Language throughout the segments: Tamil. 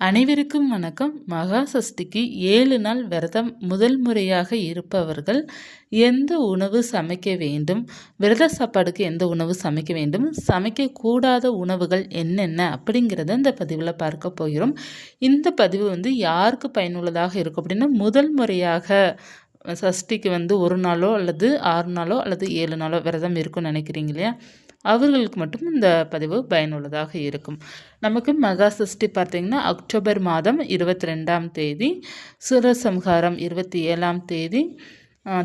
அனைவருக்கும் வணக்கம். மகா சஷ்டிக்கு ஏழு நாள் விரதம் முதல் முறையாக இருப்பவர்கள் எந்த உணவு சமைக்க வேண்டும்? விரத சாப்பாடுக்கு எந்த உணவு சமைக்க வேண்டும்? சமைக்கக்கூடாத உணவுகள் என்னென்ன? அப்படிங்கிறத இந்த பதிவில் பார்க்க போகிறோம். இந்த பதிவு வந்து யாருக்கு பயனுள்ளதாக இருக்கும் அப்படின்னா முதல் முறையாக சஷ்டிக்கு வந்து ஒரு நாளோ அல்லது ஆறு நாளோ அல்லது ஏழு நாளோ விரதம் இருக்கும்னு நினைக்கிறீங்க இல்லையா? அவர்களுக்கு மட்டும் இந்த பதிவு பயனுள்ளதாக இருக்கும். நமக்கு மகா சஷ்டி பார்த்திங்கன்னா அக்டோபர் மாதம் இருபத்தி ரெண்டாம் தேதி சுரசம்ஹாரம் இருபத்தி ஏழாம் தேதி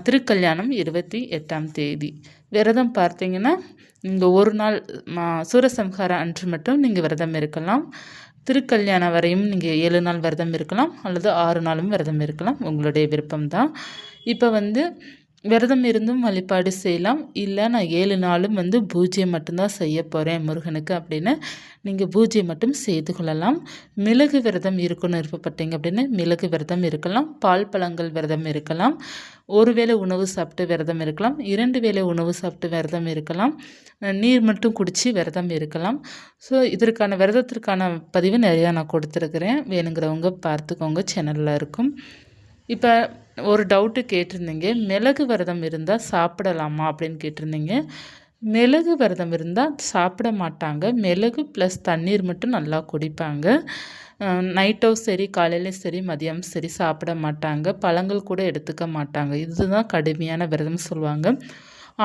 திருக்கல்யாணம் இருபத்தி எட்டாம் தேதி. விரதம் பார்த்திங்கன்னா இங்கே ஒரு நாள் சூரசம்ஹாரம் அன்று மட்டும் நீங்கள் விரதம் இருக்கலாம். திருக்கல்யாணம் வரையும் நீங்கள் ஏழு நாள் விரதம் இருக்கலாம் அல்லது ஆறு நாளும் விரதம் இருக்கலாம். உங்களுடைய விருப்பம்தான். இப்போ வந்து விரதம் இருந்தும் வழிபாடு செய்யலாம். இல்லை நான் ஏழு நாளும் வந்து பூஜை மட்டும்தான் செய்ய போகிறேன் முருகனுக்கு அப்படின்னு நீங்கள் பூஜை மட்டும் செய்து கொள்ளலாம். மிளகு விரதம் இருக்கணும்னு விருப்பப்பட்டீங்க அப்படின்னு மிளகு விரதம் இருக்கலாம். பால் பழங்கள் விரதம் இருக்கலாம். ஒரு வேளை உணவு சாப்பிட்டு விரதம் இருக்கலாம். இரண்டு வேளை உணவு சாப்பிட்டு விரதம் இருக்கலாம். நீர் மட்டும் குடித்து விரதம் இருக்கலாம். ஸோ இதற்கான விரதத்திற்கான பதிவு நிறையா நான் கொடுத்துருக்குறேன். வேணுங்கிறவங்க பார்த்துக்கோங்க. சேனலில் இருக்கும். இப்போ ஒரு டவுட்டு கேட்டிருந்தீங்க. மிளகு விரதம் இருந்தால் சாப்பிடலாமா அப்படின்னு கேட்டிருந்தீங்க. மிளகு விரதம் இருந்தால் சாப்பிட மாட்டாங்க. மிளகு ப்ளஸ் தண்ணீர் மட்டும் நல்லா குடிப்பாங்க. நைட்டோ சரி காலையிலையும் சரி மதியம் சரி சாப்பிட மாட்டாங்க. பழங்கள் கூட எடுத்துக்க மாட்டாங்க. இதுதான் கடுமையான விரதம் சொல்லுவாங்க.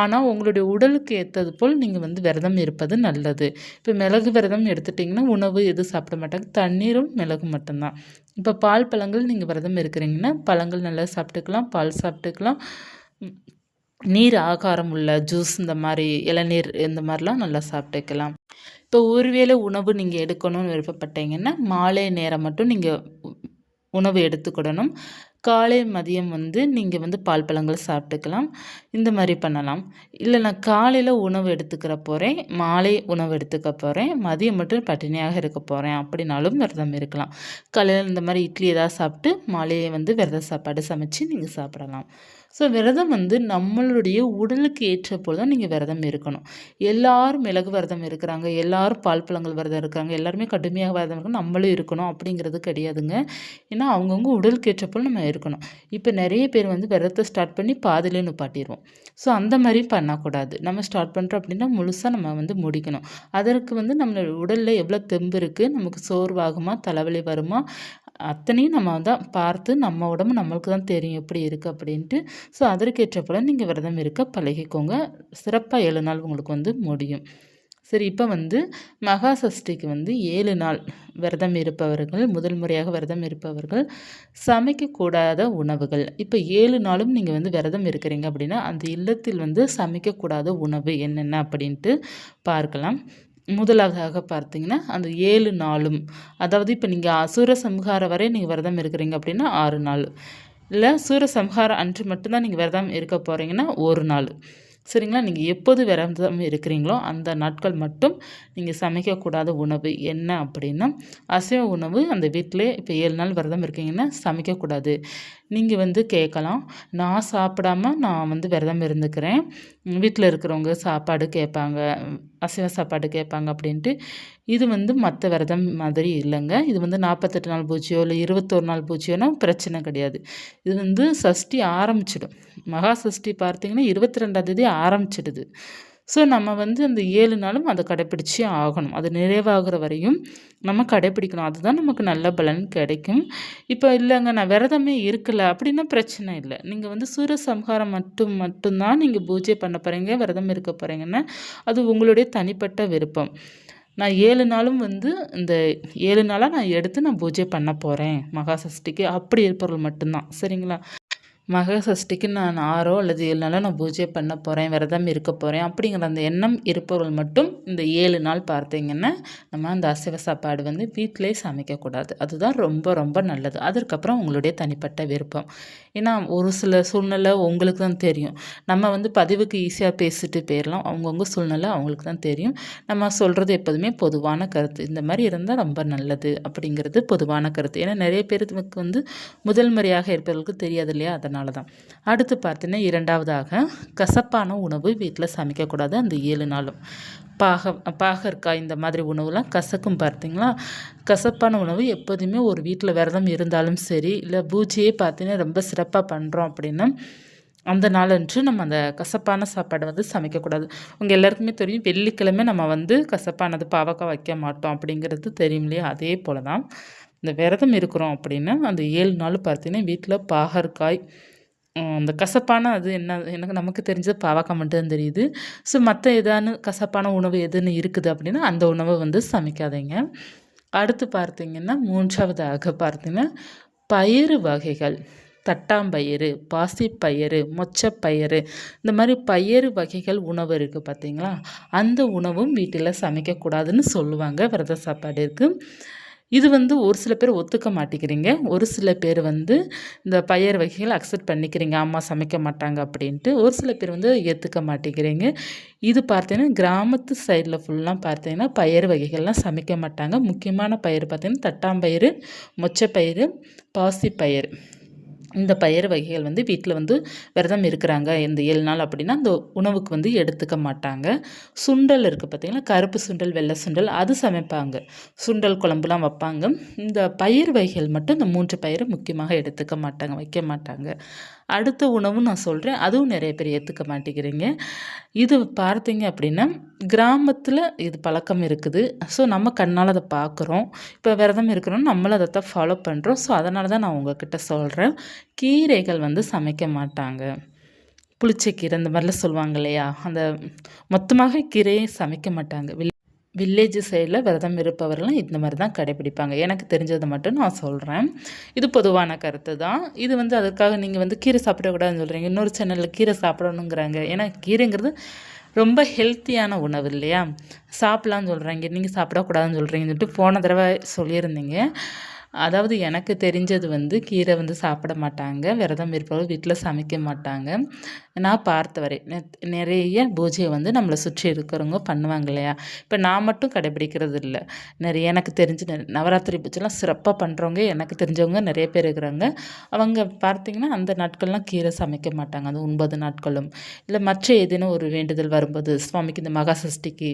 ஆனால் உங்களுடைய உடலுக்கு ஏற்றது போல் நீங்கள் வந்து விரதம் இருப்பது நல்லது. இப்போ மிளகு விரதம் எடுத்துட்டிங்கன்னா உணவு எதுவும் சாப்பிட மாட்டாங்க. தண்ணீரும் மிளகு மட்டும்தான். இப்போ பால் பழங்கள் நீங்கள் விரதம் இருக்கிறீங்கன்னா பழங்கள் நல்லா சாப்பிட்டுக்கலாம் பால் சாப்பிட்டுக்கலாம். நீர் ஆகாரம் உள்ள ஜூஸ் இந்த மாதிரி இளநீர் இந்த மாதிரிலாம் நல்லா சாப்பிட்டுக்கலாம். இப்போ ஒருவேளை உணவு நீங்கள் எடுக்கணும்னு விருப்பப்பட்டீங்கன்னா மாலை நேரம் மட்டும் நீங்கள் உணவு எடுத்துக்கிடணும் காலை மதியம் வந்து நீங்கள் வந்து பால் பழங்கள் சாப்பிட்டுக்கலாம். இந்த மாதிரி பண்ணலாம். இல்லை நான் காலையில் உணவு எடுத்துக்கிற போகிறேன் மாலை உணவு எடுத்துக்க போகிறேன் மதியம் மட்டும் பட்டினியாக இருக்க போகிறேன் அப்படின்னாலும் விரதம் இருக்கலாம். காலையில் இந்த மாதிரி இட்லி ஏதாவது சாப்பிட்டு மாலையை வந்து விரத சாப்பாடு சமைச்சு நீங்கள் சாப்பிடலாம். ஸோ விரதம் வந்து நம்மளுடைய உடலுக்கு ஏற்ற போல் தான் நீங்கள் விரதம் இருக்கணும். எல்லாரும் மிளகு விரதம் இருக்கிறாங்க. எல்லாரும் பால் பழங்கள் விரதம் இருக்கிறாங்க. எல்லாருமே கடுமையாக விரதம் இருக்கணும். நம்மளும் இருக்கணும் அப்படிங்கிறது கிடையாதுங்க. ஏன்னா அவங்கவுங்க உடலுக்கு ஏற்ற போல் நம்ம இருக்கணும். இப்போ நிறைய பேர் வந்து விரதத்தை ஸ்டார்ட் பண்ணி பாதிலே நிப்பாட்டிடுவோம் ஸோ அந்த மாதிரி பண்ணக்கூடாது. நம்ம ஸ்டார்ட் பண்ணுறோம் அப்படின்னா முழுசாக நம்ம வந்து முடிக்கணும். அதற்கு வந்து நம்மளோட உடலில் எவ்வளோ தெம்பு இருக்குது நமக்கு சோர்வாகுமா தலைவலி வருமா அத்தனையும் நம்ம தான் பார்த்து நம்ம உடம்பு நம்மளுக்கு தான் தெரியும் எப்படி இருக்குது அப்படின்ட்டு. ஸோ அதற்கேற்ற போல் நீங்கள் விரதம் இருக்க பழகிக்கோங்க. சிறப்பாக ஏழு நாள் உங்களுக்கு வந்து முடியும். சரி இப்போ வந்து மகா சஷ்டிக்கு வந்து ஏழு நாள் விரதம் இருப்பவர்கள் முதல் முறையாக விரதம் இருப்பவர்கள் சமைக்கக்கூடாத உணவுகள். இப்போ ஏழு நாளும் நீங்கள் வந்து விரதம் இருக்கிறீங்க அப்படின்னா அந்த இல்லத்தில் வந்து சமைக்கக்கூடாத உணவு என்னென்ன அப்படின்ட்டு பார்க்கலாம். முதலாவதாக பார்த்தீங்கன்னா அந்த ஏழு நாளும் அதாவது இப்போ நீங்கள் அசுர சம்ஹாரம் வரை நீங்கள் விரதம் இருக்கிறீங்க அப்படின்னா ஆறு நாள். இல்லை சூர சம்ஹாரம் அன்று மட்டும்தான் நீங்கள் விரதம் இருக்க போகிறீங்கன்னா ஒரு நாள். சரிங்களா? நீங்கள் எப்போது விரதம் இருக்கிறீங்களோ அந்த நாட்கள் மட்டும் நீங்கள் சமைக்கக்கூடாத உணவு என்ன அப்படின்னா அசைவ உணவு அந்த வீட்டிலே இப்போ ஏழு நாள் விரதம் இருக்கீங்கன்னா சமைக்கக்கூடாது. நீங்கள் வந்து கேட்கலாம். நான் சாப்பிடாம நான் வந்து விரதம் இருந்துக்கிறேன். வீட்டில் இருக்கிறவங்க சாப்பாடு கேட்பாங்க அசைவ சாப்பாடு கேட்பாங்க அப்படின்ட்டு. இது வந்து மற்ற விரதம் மாதிரி இல்லைங்க. இது வந்து நாற்பத்தெட்டு நாள் பூஜையோ இல்லை இருபத்தோரு நாள் பூஜையோனா பிரச்சனை கிடையாது. இது வந்து சஷ்டி ஆரம்பிச்சிடும். மகா சஷ்டி பார்த்தீங்கன்னா இருபத்தி ரெண்டாம் தேதி ஆரம்பிச்சிடுது. ஸோ நம்ம வந்து அந்த ஏழு நாளும் அதை கடைப்பிடிச்சே ஆகணும். அது நிறைவாகிற வரையும் நம்ம கடைப்பிடிக்கணும். அதுதான் நமக்கு நல்ல பலன் கிடைக்கும். இப்போ இல்லைங்க நான் விரதமே இருக்கலை அப்படின்னா பிரச்சனை இல்லை. நீங்கள் வந்து சூரிய சம்ஹாரம் மட்டும் மட்டும்தான் நீங்கள் பூஜை பண்ண போகிறீங்க விரதம் இருக்க போகிறீங்கன்னா அது உங்களுடைய தனிப்பட்ட விருப்பம். நான் ஏழு நாளும் வந்து இந்த ஏழு நாளாக நான் எடுத்து நான் பூஜை பண்ண போகிறேன் மகா சஷ்டிக்கு அப்படி இருப்பவர்கள் மட்டும்தான். சரிங்களா? மக சஷ்டிக்கு நான் ஆறோ அல்லது ஏழு நாளோ நான் பூஜை பண்ண போகிறேன் விரதம் இருக்க போகிறேன் அப்படிங்கிற அந்த எண்ணம் இருப்பவர்கள் மட்டும் இந்த ஏழு நாள் பார்த்தீங்கன்னா நம்ம அந்த அசைவ சாப்பாடு வந்து வீட்டிலே சமைக்கக்கூடாது அதுதான் ரொம்ப ரொம்ப நல்லது. அதற்கப்புறம் உங்களுடைய தனிப்பட்ட விருப்பம். ஏன்னா ஒரு சில சூழ்நிலை உங்களுக்கு தான் தெரியும். நம்ம வந்து பதிவுக்கு ஈஸியாக பேசிட்டு போயிடலாம் அவங்கவுங்க சூழ்நிலை அவங்களுக்கு தான் தெரியும். நம்ம சொல்கிறது எப்போதுமே பொதுவான கருத்து. இந்த மாதிரி இருந்தால் ரொம்ப நல்லது அப்படிங்கிறது பொதுவான கருத்து. ஏன்னா நிறைய பேருக்கு வந்து முதல் முறையாக இருப்பவர்களுக்கு தெரியாது இல்லையா? அதனால் அதனால தான். அடுத்து பார்த்தீங்கன்னா இரண்டாவதாக கசப்பான உணவு வீட்டில் சமைக்கக்கூடாது அந்த ஏழு நாளும். பாக பாகற்காய் இந்த மாதிரி உணவுலாம் கசக்கும் பார்த்தீங்களா? கசப்பான உணவு எப்போதுமே ஒரு வீட்டில் விரதம் இருந்தாலும் சரி இல்லை பூஜையே பார்த்தீங்கன்னா ரொம்ப சிறப்பாக பண்ணுறோம் அப்படின்னா அந்த நாளன்று நம்ம அந்த கசப்பான சாப்பாடு வந்து சமைக்கக்கூடாது. உங்கள் எல்லாருக்குமே தெரியும் வெள்ளிக்கிழமை நம்ம வந்து கசப்பானது பாவக்காய் வைக்க மாட்டோம் அப்படிங்கிறது தெரியும் இல்லையா? அதே போல் தான். இந்த விரதம் இருக்கிறோம் அப்படின்னா அந்த ஏழு நாள் பார்த்தீங்கன்னா வீட்டில் பாகற்காய் அந்த கசப்பான அது என்ன எனக்கு நமக்கு தெரிஞ்சது பாவக்காய் மட்டும் தெரியுது. ஸோ மற்ற ஏதானு கசப்பான உணவு எதுன்னு இருக்குது அப்படின்னா அந்த உணவை வந்து சமைக்காதீங்க. அடுத்து பார்த்தீங்கன்னா மூன்றாவதாக பார்த்தீங்கன்னா பயிறு வகைகள். தட்டாம்பயிறு பாசிப்பயிறு மொச்சப்பயிறு இந்த மாதிரி பயிறு வகைகள் உணவு இருக்குது பார்த்தீங்களா? அந்த உணவும் வீட்டில் சமைக்கக்கூடாதுன்னு சொல்லுவாங்க விரத சாப்பாடு இருக்குது இது வந்து ஒரு சில பேர் ஒத்துக்க மாட்டேங்கிறீங்க. ஒரு சில பேர் வந்து இந்த பயிர் வகைகள் அக்செப்ட் பண்ணிக்கிறீங்க. அம்மா சமைக்க மாட்டாங்க அப்படின்ட்டு ஒரு சில பேர் வந்து ஏற்றுக்க மாட்டேங்கிறீங்க. இது பார்த்தீங்கன்னா கிராமத்து சைடில் ஃபுல்லாக பார்த்தீங்கன்னா பயிர் வகைகள்லாம் சமைக்க மாட்டாங்க. முக்கியமான பயிர் பார்த்தீங்கன்னா தட்டாம்பயிறு மொச்சப்பயிறு பாசிப்பயிறு. இந்த பயிர் வகைகள் வந்து வீட்டில் வந்து விரதம் இருக்கிறாங்க. இந்த ஏழு நாள் அப்படின்னா அந்த உணவுக்கு வந்து எடுத்துக்க மாட்டாங்க. சுண்டல் இருக்குது பார்த்திங்கன்னா கருப்பு சுண்டல் வெள்ளை சுண்டல் அது சமைப்பாங்க. சுண்டல் குழம்புலாம் வைப்பாங்க. இந்த பயிர் வகைகள் மட்டும் இந்த மூன்று பயிரை முக்கியமாக எடுத்துக்க மாட்டாங்க வைக்க மாட்டாங்க. அடுத்த உணவும் நான் சொல்கிறேன் அதுவும் நிறைய பேர் ஏற்றுக்க மாட்டேங்கிறீங்க. இது பார்த்தீங்க அப்படின்னா கிராமத்தில் இது பழக்கம் இருக்குது. ஸோ நம்ம கண்ணால் அதை பார்க்குறோம். இப்போ விரதம் இருக்கிறோம் நம்மளும் அதை தான் ஃபாலோ பண்ணுறோம் ஸோ அதனால தான் நான் உங்ககிட்ட சொல்கிறேன் கீரைகள் வந்து சமைக்க மாட்டாங்க. புளிச்சக்கீரை இந்த மாதிரிலாம் சொல்லுவாங்க இல்லையா? அந்த மொத்தமாக கீரையை சமைக்க மாட்டாங்க. வில்லேஜ் சைடில் விரதம் இருப்பவர்களும் இந்த மாதிரி தான் கடைபிடிப்பாங்க. எனக்கு தெரிஞ்சதை மட்டும் நான் சொல்கிறேன் இது பொதுவான கருத்து தான். இது வந்து அதற்காக நீங்கள் வந்து கீரை சாப்பிடக்கூடாதுன்னு சொல்கிறீங்க இன்னொரு சேனலில் கீரை சாப்பிடணுங்கிறாங்க. ஏன்னா கீரைங்கிறது ரொம்ப ஹெல்த்தியான உணவு இல்லையா? சாப்பிட்லான்னு சொல்கிறாங்க நீங்கள் சாப்பிடக்கூடாதுன்னு சொல்கிறீங்கன்னு சொல்லிட்டு போன தடவை சொல்லியிருந்தீங்க. அதாவது எனக்கு தெரிஞ்சது வந்து கீரை வந்து சாப்பிட மாட்டாங்க விரதம் இருப்பவர்கள் வீட்டில் சமைக்க மாட்டாங்க. நான் பார்த்த வரை நிறைய பூஜையை வந்து நம்மளை சுற்றி இருக்கிறவங்க பண்ணுவாங்க இல்லையா? இப்போ நான் மட்டும் கடைபிடிக்கிறது இல்லை. நிறைய எனக்கு தெரிஞ்சு நவராத்திரி பூஜைலாம் சிறப்பாக பண்ணுறவங்க எனக்கு தெரிஞ்சவங்க நிறைய பேர் இருக்கிறாங்க. அவங்க பார்த்திங்கன்னா அந்த நாட்கள்லாம் கீரை சமைக்க மாட்டாங்க. அது ஒன்பது நாட்களும். இல்லை மற்ற ஏதேனும் ஒரு வேண்டுதல் வரும்போது சுவாமிக்கு இந்த மகா சஷ்டிக்கு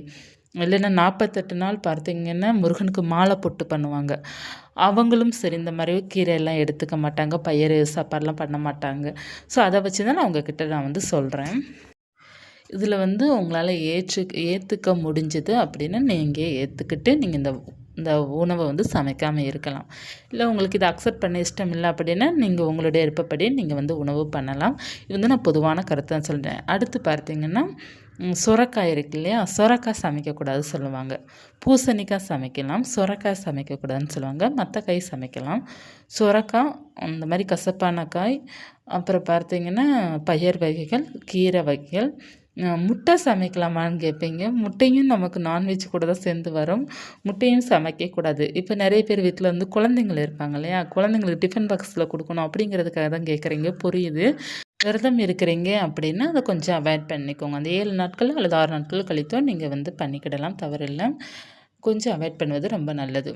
இல்லைன்னா நாற்பத்தெட்டு நாள் பார்த்திங்கன்னா முருகனுக்கு மாலை பொட்டு பண்ணுவாங்க. அவங்களும் சரி இந்த மாதிரி கீரையெல்லாம் எடுத்துக்க மாட்டாங்க பயிர் சாப்பாடெலாம் பண்ண மாட்டாங்க. ஸோ அதை வச்சு தான் நான் உங்ககிட்ட நான் வந்து சொல்கிறேன் இதில் வந்து உங்களால் ஏற்று ஏற்றுக்க முடிஞ்சது அப்படின்னு நீங்கள் ஏற்றுக்கிட்டு நீங்கள் இந்த இந்த உணவை வந்து சமைக்காமல் இருக்கலாம். இல்லை உங்களுக்கு இதை அக்செப்ட் பண்ண இஷ்டம் இல்லை அப்படின்னா நீங்கள் உங்களுடைய விருப்பப்படி நீங்கள் வந்து உணவு பண்ணலாம். இது வந்து நான் பொதுவான கருத்தை சொல்கிறேன் அடுத்து பார்த்தீங்கன்னா சுரக்காய் இருக்கு இல்லையா? சுரக்காய் சமைக்கக்கூடாது சொல்லுவாங்க. பூசணிக்காய் சமைக்கலாம் சுரக்காய் சமைக்கக்கூடாதுன்னு சொல்லுவாங்க. மற்ற காய் சமைக்கலாம். சுரக்காய் அந்த மாதிரி கசப்பான காய் அப்புறம் பார்த்திங்கன்னா பயிர் வகைகள் கீரை வகைகள் முட்டை சமைக்கலாமான்னு கேட்பீங்க. முட்டையும் நமக்கு நான்வெஜ் கூட தான் சேர்ந்து வரும். முட்டையும் சமைக்கக்கூடாது. இப்போ நிறைய பேர் வீட்டில் வந்து குழந்தைங்கள் இருப்பாங்க இல்லையா? குழந்தைங்களுக்கு டிஃபன் பாக்ஸில் கொடுக்கணும் அப்படிங்கிறதுக்காக தான் கேட்குறீங்க. புரியுது. விரதம் இருக்கிறீங்க அப்படின்னா அதை கொஞ்சம் அவாய்ட் பண்ணிக்கோங்க. அந்த ஏழு நாட்கள் அல்லது ஆறு நாட்கள் கழித்தோ நீங்கள் வந்து பண்ணிக்கிடலாம் தவறில்லை. கொஞ்சம் அவாய்ட் பண்ணுவது ரொம்ப நல்லது.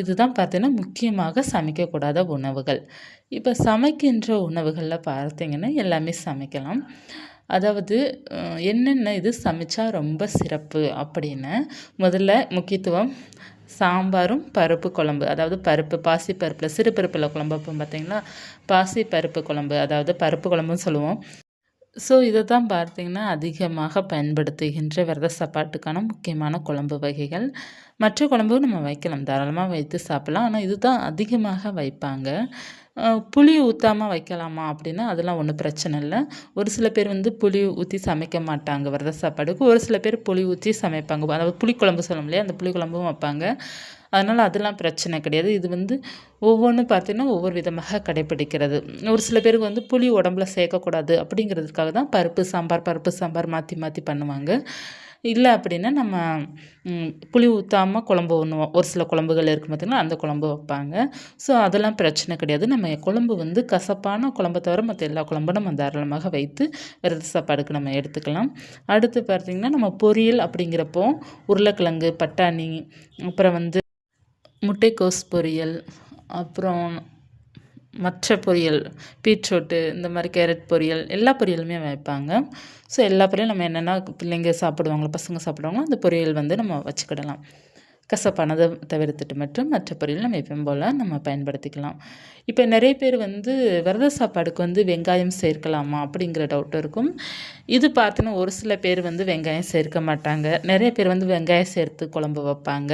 இதுதான் பார்த்தீங்கன்னா முக்கியமாக சமைக்கக்கூடாத உணவுகள். இப்போ சமைக்கின்ற உணவுகளில் பார்த்தீங்கன்னா எல்லாமே சமைக்கலாம். அதாவது என்னென்ன இது சமைச்சா ரொம்ப சிறப்பு அப்படின்னு முதல்ல முக்கியத்துவம் சாம்பாரும் பருப்பு குழம்பு. அதாவது பருப்பு பாசி பருப்பில் சிறு பருப்பில் குழம்பு அப்போ பார்த்திங்கன்னா பாசி பருப்பு குழம்பு அதாவது பருப்பு குழம்புன்னு சொல்லுவோம். ஸோ இதை தான் பார்த்திங்கன்னா அதிகமாக பயன்படுத்துகின்ற விரத சாப்பாட்டுக்கான முக்கியமான குழம்பு வகைகள். மற்ற குழம்பும் நம்ம வைக்கலாம். தாராளமாக வைத்து சாப்பிட்லாம். ஆனால் இதுதான் அதிகமாக வைப்பாங்க. புளி ஊற்றாமல் வைக்கலாமா அப்படின்னா அதெல்லாம் ஒன்றும் பிரச்சனை இல்லை. ஒரு சில பேர் வந்து புளி ஊற்றி சமைக்க மாட்டாங்க விரத சாப்பாடுக்கு. ஒரு சில பேர் புளி ஊற்றி சமைப்பாங்க. அதாவது புளிக்குழம்பு சொல்லணும் இல்லையா? அந்த புளிக்குழம்பும் வைப்பாங்க. அதனால் அதெல்லாம் பிரச்சனை கிடையாது. இது வந்து ஒவ்வொன்றும் பார்த்தீங்கன்னா ஒவ்வொரு விதமாக கடைப்பிடிக்கிறது ஒரு சில பேருக்கு வந்து புளி உடம்புல சேர்க்கக்கூடாது அப்படிங்கிறதுக்காக தான் பருப்பு சாம்பார் பருப்பு சாம்பார் மாற்றி மாற்றி பண்ணுவாங்க. இல்லை அப்படின்னா நம்ம புளி ஊற்றாமல் குழம்பு ஒன்று ஒரு சில குழம்புகள் இருக்கும் பார்த்திங்கன்னா அந்த குழம்பு வைப்பாங்க. ஸோ அதெல்லாம் பிரச்சனை கிடையாது. நம்ம குழம்பு வந்து கசப்பான குழம்பை தவிர மற்ற எல்லா குழம்பும் நம்ம தாராளமாக வைத்து விரத சாப்பாடுக்கு நம்ம எடுத்துக்கலாம். அடுத்து பார்த்திங்கன்னா நம்ம பொரியல் அப்படிங்கிறப்போ உருளைக்கிழங்கு பட்டாணி அப்புறம் வந்து முட்டைக்கோஸ் பொரியல் அப்புறம் மற்ற பொரியல் பீட்ரூட்டு இந்த மாதிரி கேரட் பொரியல் எல்லா பொரியலுமே வைப்பாங்க. ஸோ எல்லா பொரியலும் நம்ம என்னென்னா பிள்ளைங்க சாப்பிடுவாங்களோ பசங்க சாப்பிடுவாங்களோ அந்த பொரியல் வந்து நம்ம வச்சுக்கிடலாம். கசப்பானதை தவிர்த்துட்டு மட்டும் மற்ற பொரியல் நம்ம எப்பயும் போல் நம்ம பயன்படுத்திக்கலாம். இப்போ நிறைய பேர் வந்து விரத சாப்பாடுக்கு வந்து வெங்காயம் சேர்க்கலாமா அப்படிங்கிற டவுட் இருக்கும். இது பார்த்தோன்னா ஒரு சில பேர் வந்து வெங்காயம் சேர்க்க மாட்டாங்க. நிறைய பேர் வந்து வெங்காயம் சேர்த்து குழம்பு வைப்பாங்க.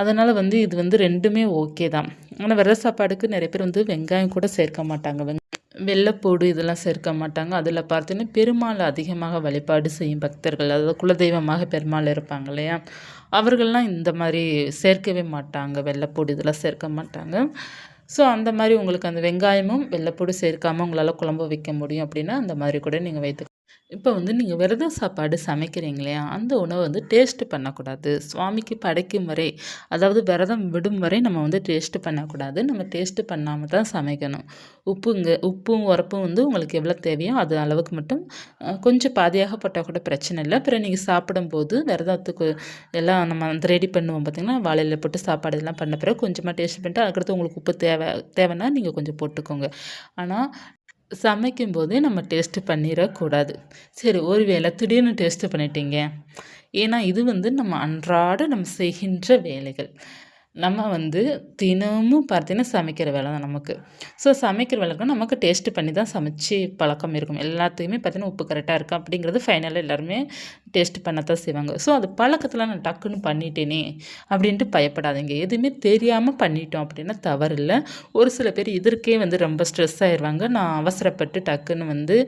அதனால் வந்து இது வந்து ரெண்டுமே ஓகே தான். ஆனால் விரத சாப்பாடுக்கு நிறைய பேர் வந்து வெங்காயம் கூட சேர்க்க மாட்டாங்க. வெங் வெள்ளைப்பூடு இதெல்லாம் சேர்க்க மாட்டாங்க. அதில் பார்த்தீங்கன்னா பெருமாள் அதிகமாக வழிபாடு செய்யும் பக்தர்கள். அதாவது குலதெய்வமாக பெருமாள் இருப்பாங்க இல்லையா? அவர்கள்லாம் இந்த மாதிரி சேர்க்கவே மாட்டாங்க. வெள்ளைப்பூடு இதெல்லாம் சேர்க்க மாட்டாங்க. ஸோ அந்த மாதிரி உங்களுக்கு அந்த வெங்காயமும் வெள்ளைப்பூடு சேர்க்காமல் உங்களால் குழம்பு வைக்க முடியும் அப்படின்னா அந்த மாதிரி கூட நீங்கள் வைத்து இப்போ வந்து நீங்கள் விரத சாப்பாடு சமைக்கிறீங்க இல்லையா அந்த உணவை வந்து டேஸ்ட்டு பண்ணக்கூடாது. சுவாமிக்கு படைக்கும் வரை அதாவது விரதம் விடும் வரை நம்ம வந்து டேஸ்ட்டு பண்ணக்கூடாது. நம்ம டேஸ்ட்டு பண்ணாமல் தான் சமைக்கணும். உப்புங்க உப்பும் உரப்பும் வந்து உங்களுக்கு எவ்வளோ தேவையோ அது அளவுக்கு மட்டும் கொஞ்சம் பாதியாக போட்டால் கூட பிரச்சனை இல்லை. அப்புறம் நீங்கள் சாப்பிடும்போது விரதத்துக்கு எல்லாம் நம்ம அந்த ரெடி பண்ணுவோம் பார்த்திங்கன்னா வாழையில் போட்டு சாப்பாடு இதெல்லாம் பண்ண பிறகு கொஞ்சமாக டேஸ்ட் பண்ணிட்டு அதுக்கடுத்து உங்களுக்கு உப்பு தேவை தேவைன்னா நீங்கள் கொஞ்சம் போட்டுக்கோங்க. ஆனால் சமைக்கும்போதே நம்ம டேஸ்ட்டு பண்ணிடக்கூடாது. சரி ஒரு வேளை திடீர்னு டேஸ்ட்டு பண்ணிட்டீங்க. ஏன்னா இது வந்து நம்ம அன்றாட நம்ம செய்கின்ற வேலைகள். நம்ம வந்து தினமும் பார்த்தீங்கன்னா சமைக்கிற வேலை தான் நமக்கு. ஸோ சமைக்கிற வேலைக்கும் நமக்கு டேஸ்ட்டு பண்ணி தான் சமைச்சு பழக்கம் இருக்கும். எல்லாத்துக்குமே பார்த்தீங்கன்னா உப்பு கரெக்டாக இருக்கா அப்படிங்கிறது ஃபைனலாக எல்லாருமே டேஸ்ட் பண்ணத்தான் செய்வாங்க. ஸோ அது பழக்கத்தில் நான் டக்குன்னு பண்ணிட்டேனே அப்படின்ட்டு பயப்படாதீங்க. எதுவுமே தெரியாமல் பண்ணிட்டோம் அப்படின்னா தவறு இல்லை. ஒரு சில பேர் இதற்கே வந்து ரொம்ப ஸ்ட்ரெஸ் ஆயிடுவாங்க நான் அவசரப்பட்டு டக்குன்னு வந்து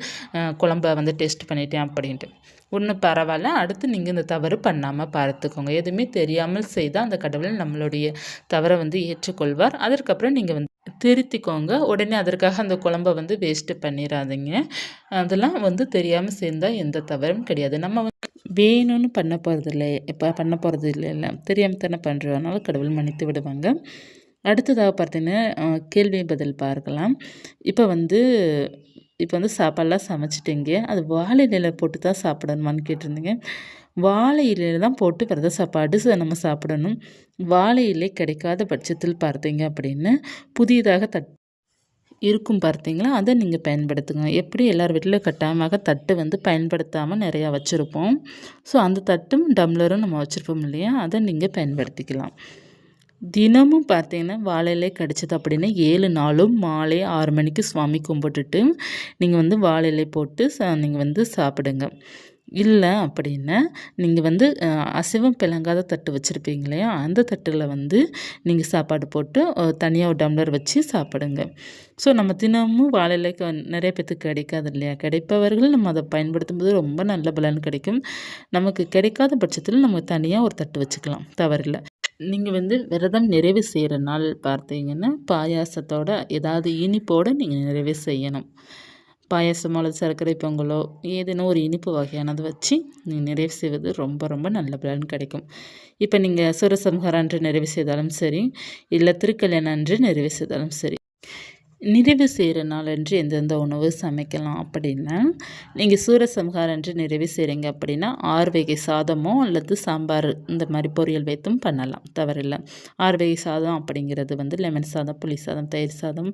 குழம்ப வந்து டேஸ்ட் பண்ணிட்டேன் அப்படின்ட்டு. ஒன்றும் பரவாயில்ல அடுத்து நீங்கள் இந்த தவறு பண்ணாமல் பார்த்துக்கோங்க. எதுவுமே தெரியாமல் செய்தால் அந்த கடவுள் நம்மளுடைய தவறை வந்து ஏற்றுக்கொள்வார். அதற்கப்புறம் நீங்கள் வந்து திருத்திக்கோங்க. உடனே அதற்காக அந்த குழம்ப வந்து வேஸ்ட்டு பண்ணிடாதீங்க அதெல்லாம் வந்து தெரியாமல் சேர்ந்தால் எந்த தவறும் கிடையாது. நம்ம வந்து வேணும்னு பண்ண போகிறது இல்லை இப்போ பண்ண போகிறது இல்லை. இல்லை தெரியாமல் தானே பண்ணுறதுனால கடவுள் மன்னித்து விடுவாங்க. அடுத்ததாக பார்த்தீங்கன்னா கேள்வி பதில் பார்க்கலாம். இப்போ வந்து இப்போ வந்து சாப்பாடெலாம் சமைச்சிட்டிங்க. அது வாழை இலையில் போட்டு தான் சாப்பிடணுமான்னு கேட்டிருந்தீங்க. வாழை இலையில தான் போட்டு விரத சாப்பாடு நம்ம சாப்பிடணும். வாழை இலை கிடைக்காத பட்சத்தில் பார்த்தீங்க அப்படின்னு புதியதாக தட் இருக்கும் பார்த்தீங்களா? அதை நீங்கள் பயன்படுத்துங்க. எப்படி எல்லார் வீட்டிலும் கட்டாயமாக தட்டு வந்து பயன்படுத்தாமல் நிறையா வச்சுருப்போம். ஸோ அந்த தட்டும் டம்ளரும் நம்ம வச்சுருப்போம் இல்லையா? அதை நீங்கள் பயன்படுத்திக்கலாம். தினமும் பார்த்தீங்கன்னா வாழையிலே கிடச்சிது அப்படின்னா ஏழு நாளும் மாலை ஆறு மணிக்கு சுவாமி கும்பிட்டுட்டு நீங்கள் வந்து வாழையிலே போட்டு நீங்கள் வந்து சாப்பிடுங்க. இல்லை அப்படின்னா நீங்கள் வந்து அசைவம் பிளங்காத தட்டு வச்சுருப்பீங்க இல்லையா? அந்த தட்டில் வந்து நீங்கள் சாப்பாடு போட்டு தனியாக ஒரு டம்ளர் வச்சு சாப்பிடுங்க. ஸோ நம்ம தினமும் வாழையில நிறைய பேத்துக்கு கிடைக்காது இல்லையா? கிடைப்பவர்கள் நம்ம அதை பயன்படுத்தும் போது ரொம்ப நல்ல பலன் கிடைக்கும். நமக்கு கிடைக்காத பட்சத்தில் நம்ம தனியாக ஒரு தட்டு வச்சுக்கலாம் தவறில்லை. நீங்கள் வந்து விரதம் நிறைவு செய்கிற நாள் பார்த்தீங்கன்னா பாயாசத்தோட ஏதாவது இனிப்போடு நீங்கள் நிறைவு செய்யணும். பாயாசமோ அல்லது சர்க்கரை பொங்கலோ ஏதேனும் ஒரு இனிப்பு வகையானது வச்சு நீங்கள் நிறைவு செய்வது ரொம்ப ரொம்ப நல்ல பலன் கிடைக்கும். இப்போ நீங்கள் சுரசம்ஹாரம் அன்று நிறைவு செய்தாலும் சரி இல்லை திருக்கல்யாணம் அன்று நிறைவு செய்தாலும் சரி. நிறைவு செய்கிற நாள் என்று எந்தெந்த உணவு சமைக்கலாம் அப்படின்னா நீங்கள் சூரசம்ஹாரம் என்று நிறைவு செய்கிறீங்க அப்படின்னா ஆறு வகை சாதமோ அல்லது சாம்பார் இந்த மாதிரி பொரியல் வைத்தும் பண்ணலாம். தவறில்லை. ஆறு வகை சாதம் அப்படிங்கிறது வந்து லெமன் சாதம் புளி சாதம் தயிர் சாதம்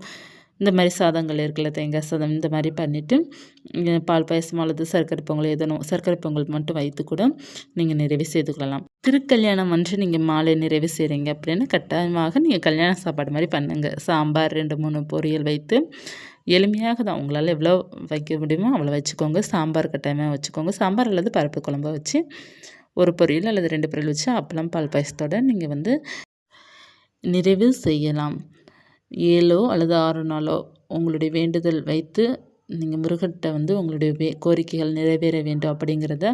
இந்த மாதிரி சாதங்கள் இருக்குல்ல தேங்காய் சாதம் இந்த மாதிரி பண்ணிவிட்டு பால் பாயசம் அல்லது சர்க்கரை பொங்கல் எதனும் சர்க்கரை பொங்கல் மட்டும் வைத்து கூட நீங்கள் நிறைவு செய்து கொள்ளலாம். திருக்கல்யாணம் அன்று நீங்கள் மாலை நிறைவு செய்கிறீங்க அப்படின்னு கட்டாயமாக நீங்கள் கல்யாண சாப்பாடு மாதிரி பண்ணுங்கள் சாம்பார் ரெண்டு மூணு பொரியல் வைத்து எளிமையாக தான் உங்களால் எவ்வளோ வைக்க முடியுமோ அவ்வளோ வச்சுக்கோங்க. சாம்பார் கட்டாயமாக வச்சுக்கோங்க. சாம்பார் அல்லது பருப்பு குழம்பு வச்சு ஒரு பொரியல் அல்லது ரெண்டு பொரியல் வச்சு அப்பளம் பால் பாயசத்தோடு நீங்கள் வந்து நிறைவு செய்யலாம். ஏழோ அல்லது ஆறு நாளோ உங்களுடைய வேண்டுதல் வைத்து நீங்கள் முருகன்கிட்ட வந்து உங்களுடைய வே கோரிக்கைகள் நிறைவேற வேண்டும் அப்படிங்கிறத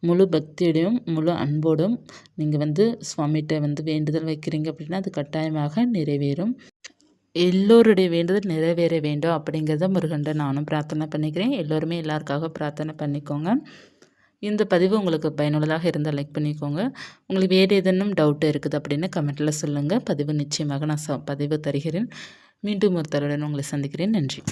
முழு பக்தியோடையும் முழு அன்போடும் நீங்கள் வந்து சுவாமிகிட்ட வந்து வேண்டுதல் வைக்கிறீங்க அப்படின்னா அது கட்டாயமாக நிறைவேறும். எல்லோருடைய வேண்டுதல் நிறைவேற வேண்டும் அப்படிங்கிறத முருகன்ட்ட நானும் பிரார்த்தனை பண்ணிக்கிறேன். எல்லோருமே எல்லாருக்காக பிரார்த்தனை பண்ணிக்கோங்க. இந்த பதிவு உங்களுக்கு பயனுள்ளதாக இருந்தால் லைக் பண்ணிக்கோங்க. உங்களுக்கு வேறு ஏதேனும் டவுட் இருக்குது அப்படின்னு கமெண்ட்டில் சொல்லுங்கள் பதிவு நிச்சயமாக நான் பதிவு தருகிறேன். மீண்டும் ஒரு தருடன் உங்களை சந்திக்கிறேன். நன்றி.